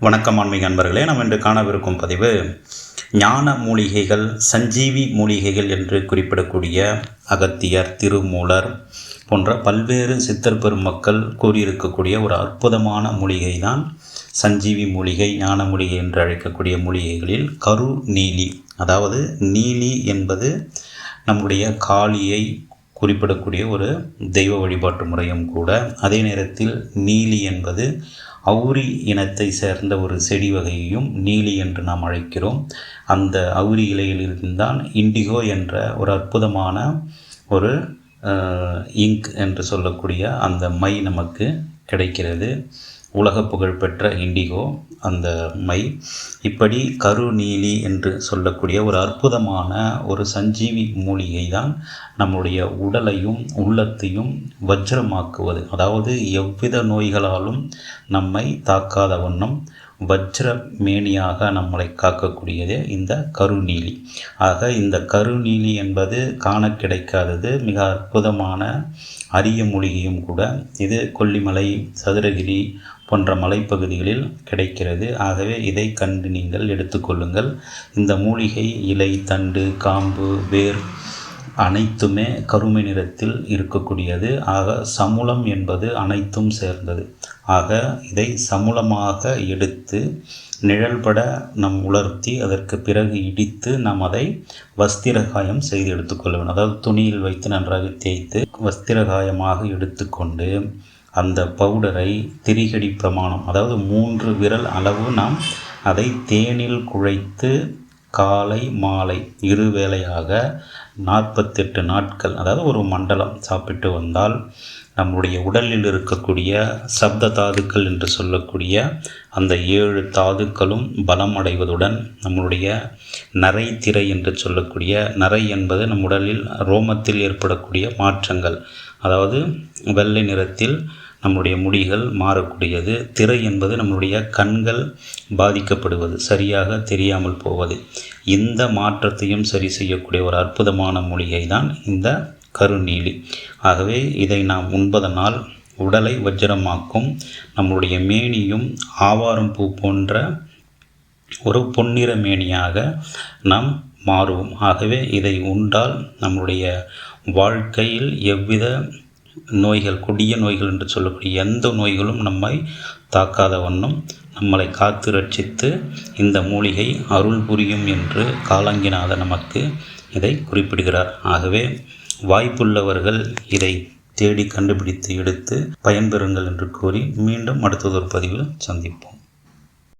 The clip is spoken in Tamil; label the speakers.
Speaker 1: வணக்கம் ஆன்மீக அன்பர்களே நாம் இன்று காணவிருக்கும் பதிவு ஞான மூலிகைகள் சஞ்சீவி மூலிகைகள் என்று குறிப்பிடக்கூடிய அகத்தியர் திருமூலர் போன்ற பல்வேறு சித்தர் பெருமக்கள் கூறியிருக்கக்கூடிய ஒரு அற்புதமான மூலிகை தான் சஞ்சீவி மூலிகை ஞான மூலிகை என்று அழைக்கக்கூடிய மூலிகைகளில் கரு நீலி அதாவது நீலி என்பது நம்முடைய காளியை குறிப்பிடக்கூடிய ஒரு தெய்வ வழிபாட்டு முறையும் கூட. அதே நேரத்தில் நீலி என்பது அவுரி இனத்தை சேர்ந்த ஒரு செடி வகையையும் நீலி என்று நாம் அழைக்கிறோம். அந்த அவுரி இலையிலிருந்தான் இண்டிகோ என்ற ஒரு அற்புதமான ஒரு இங்க் என்று சொல்லக்கூடிய அந்த மை நமக்கு கிடைக்கிறது. உலக புகழ்பெற்ற இண்டிகோ அந்த மை. இப்படி கருநீலி என்று சொல்லக்கூடிய ஒரு அற்புதமான ஒரு சஞ்சீவி மூலிகை தான் நம்முடைய உடலையும் உள்ளத்தையும் வஜ்ரமாக்குவது. அதாவது எவ்வித நோய்களாலும் நம்மை தாக்காத வண்ணம் வஜ்ரமேனியாக நம்மளை காக்கக்கூடியதே இந்த கருநீலி. ஆக இந்த கருநீலி என்பது காண கிடைக்காதது மிக அற்புதமான அரிய மூலிகையும் கூட. இது கொல்லிமலை சதுரகிரி போன்ற மலைப்பகுதிகளில் கிடைக்கிறது. ஆகவே இதை கண்டு நீங்கள் எடுத்துக்கொள்ளுங்கள் இந்த மூலிகை இலை தண்டு காம்பு வேர் அனைத்துமே கருமை நிறத்தில் இருக்கக்கூடியது. ஆக சமுளம் என்பது அனைத்தும் சேர்ந்தது. ஆக இதை சமுளமாக எடுத்து நிழல்பட நம் உலர்த்தி அதற்கு பிறகு இடித்து நாம் அதை வஸ்திரகாயம் செய்து எடுத்துக்கொள்ள வேண்டும். அதாவது துணியில் வைத்து நன்றாக தேய்த்து வஸ்திரகாயமாக எடுத்துக்கொண்டு அந்த பவுடரை திரிகடி பிரமாணம் அதாவது மூன்று விரல் அளவு நாம் அதை தேனில் குழைத்து காலை மாலை இரு வேளையாக நாற்பத்தெட்டு நாட்கள் அதாவது ஒரு மண்டலம் சாப்பிட்டு வந்தால் நம்முடைய உடலில் இருக்கக்கூடிய சப்த தாதுக்கள் என்று சொல்லக்கூடிய அந்த ஏழு தாதுக்களும் பலம் அடைவதுடன் நம்முடைய நரை திரை என்று சொல்லக்கூடிய நரை என்பது நம் உடலில் ரோமத்தில் ஏற்படக்கூடிய மாற்றங்கள். அதாவது வெள்ளை நிறத்தில் நம்முடைய முடிகள் மாறக்கூடியது. திரை என்பது நம்முடைய கண்கள் பாதிக்கப்படுவது சரியாக தெரியாமல் போவது. இந்த மாற்றத்தையும் சரி செய்யக்கூடிய ஒரு அற்புதமான மூலிகை தான் இந்த கருநீலி. ஆகவே இதை நாம் உண்பதனால் உடலை வஜ்ரமாக்கும் நம்முடைய மேனியும் ஆவாரம் பூ போன்ற ஒரு பொன்னிற மேனியாக நாம் மாறுவோம். ஆகவே இதை உண்டால் நம்முடைய வாழ்க்கையில் எவ்வித நோய்கள் கொடிய நோய்கள் என்று சொல்லக்கூடிய எந்த நோய்களும் நம்மை தாக்காத வண்ணம் நம்மளை காத்து ரட்சித்து இந்த மூலிகை அருள் புரியும் என்று காலங்கினாத நமக்கு இதை குறிப்பிடுகிறார். ஆகவே வாய்ப்புள்ளவர்கள் இதை தேடி கண்டுபிடித்து எடுத்து பயன்பெறுங்கள் என்று கூறி மீண்டும் அடுத்ததொரு பதிவில் சந்திப்போம்.